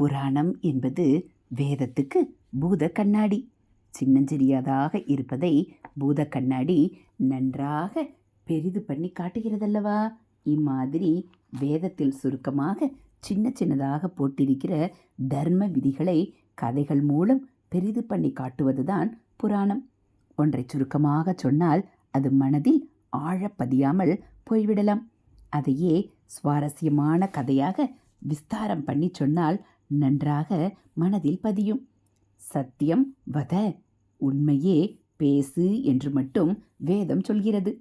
புராணம் என்பது வேதத்துக்கு பூத கண்ணாடி சின்னஞ்சிறியதாக இருப்பதை பூத கண்ணாடி நன்றாக பெரிது பண்ணி காட்டுகிறதல்லவா? இம்மாதிரி வேதத்தில் சுருக்கமாக சின்ன சின்னதாக போட்டிருக்கிற தர்ம விதிகளை கதைகள் மூலம் பெரிது பண்ணி காட்டுவதுதான் புராணம். ஒன்றை சுருக்கமாக சொன்னால் அது மனதில் ஆழப்பதியாமல் போய்விடலாம். அதையே சுவாரஸ்யமான கதையாக விஸ்தாரம் பண்ணி சொன்னால் நன்றாக மனதில் பதியும். சத்தியம் வத உண்மையே பேசு என்று மட்டும் வேதம் சொல்கிறது.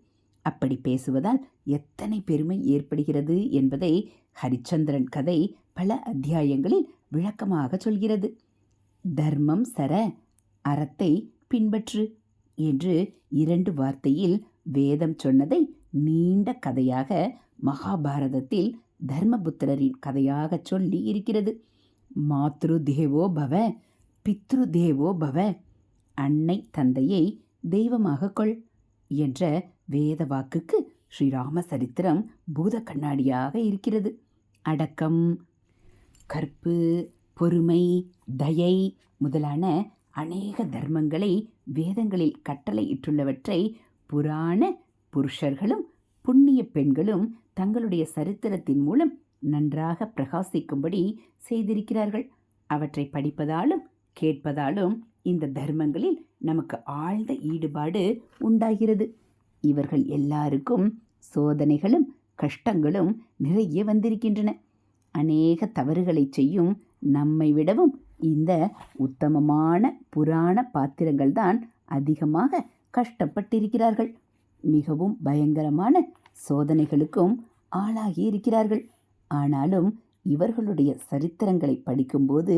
அப்படி பேசுவதால் எத்தனை பெருமை ஏற்படுகிறது என்பதை ஹரிச்சந்திரன் கதை பல அத்தியாயங்களில் விளக்கமாக சொல்கிறது. தர்மம் சர அறத்தை பின்பற்று என்று இரண்டு வார்த்தையில் வேதம் சொன்னதை நீண்ட கதையாக மகாபாரதத்தில் தர்மபுத்திரரின் கதையாக சொல்லி இருக்கிறது. மாத்ரு தேவோ பவ பித்ரு தேவோ பவ அன்னை தந்தையை தெய்வமாக கொள் என்ற வேத வாக்குக்கு ஸ்ரீராம சரித்திரம் பூத கண்ணாடியாக இருக்கிறது. அடக்கம் கற்பு பொறுமை தயை முதலான அநேக தர்மங்களை வேதங்களில் கட்டளையிட்டுள்ளவற்றை புராண புருஷர்களும் புண்ணிய பெண்களும் தங்களுடைய சரித்திரத்தின் மூலம் நன்றாக பிரகாசிக்கும்படி செய்திருக்கிறார்கள். அவற்றை படிப்பதாலும் கேட்பதாலும் இந்த தர்மங்களில் நமக்கு ஆழ்ந்த ஈடுபாடு உண்டாகிறது. இவர்கள் எல்லாருக்கும் சோதனைகளும் கஷ்டங்களும் நிறைய வந்திருக்கின்றன. அநேக தவறுகளை செய்யும் நம்மை விடவும் இந்த உத்தமமான புராண பாத்திரங்கள்தான் அதிகமாக கஷ்டப்பட்டிருக்கிறார்கள். மிகவும் பயங்கரமான சோதனைகளுக்கும் ஆளாகி இருக்கிறார்கள் ஆனாலும் இவர்களுடைய சரித்திரங்களை படிக்கும்போது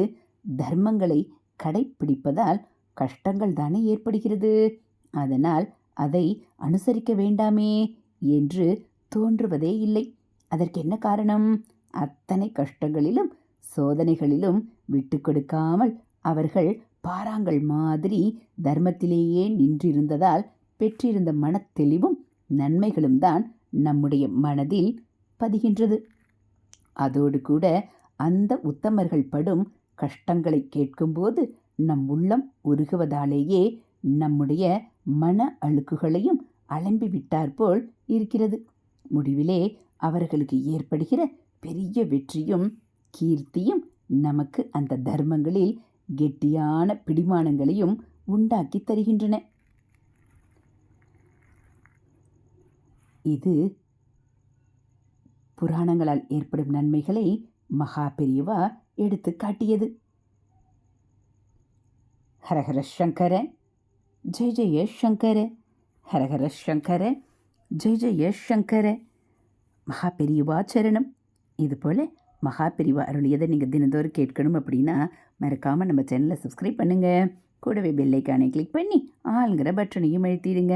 தர்மங்களை கடைப்பிடிப்பதால் கஷ்டங்கள் தானே ஏற்படுகிறது. அதனால் அதை அனுசரிக்க வேண்டாமே என்று தோன்றுவதே இல்லை. அதற்கு என்ன காரணம்? அத்தனை கஷ்டங்களிலும் சோதனைகளிலும் விட்டு கொடுக்காமல் அவர்கள் பாறாங்கள் மாதிரி தர்மத்திலேயே நின்றிருந்ததால் பெற்றிருந்த மனத்தெளிவும் நன்மைகளும் தான் நம்முடைய மனதில் பதிகின்றது. அதோடு கூட அந்த உத்தமர்கள் படும் கஷ்டங்களை கேட்கும்போது நம் உள்ளம் உருகுவதாலேயே நம்முடைய மன அழுக்குகளையும் அலம்பி விட்டாற்போல் இருக்கிறது. முடிவிலே அவர்களுக்கு ஏற்படுகிற பெரிய வெற்றியும் கீர்த்தியும் நமக்கு அந்த தர்மங்களில் கெட்டியான பிடிமானங்களையும் உண்டாக்கி தருகின்றன. இது புராணங்களால் ஏற்படும் நன்மைகளை மகா பெரியவா எடுத்து காட்டியது. ஹரஹர சங்கர ஜெய ஜெய சங்கர ஹரஹர சங்கர ஜெய ஜெய சங்கர. மகா பெரியவா சரணம். இதுபோல் மகா பெரியவா அருளியதை நீங்கள் தினந்தோறும் கேட்கணும் அப்படின்னா மறக்காமல் நம்ம சேனலை சப்ஸ்கிரைப் பண்ணுங்கள் கூடவே பெல்லைக்கானை கிளிக் பண்ணி ஆளுங்கிற பட்டனையும் எழுத்திடுங்க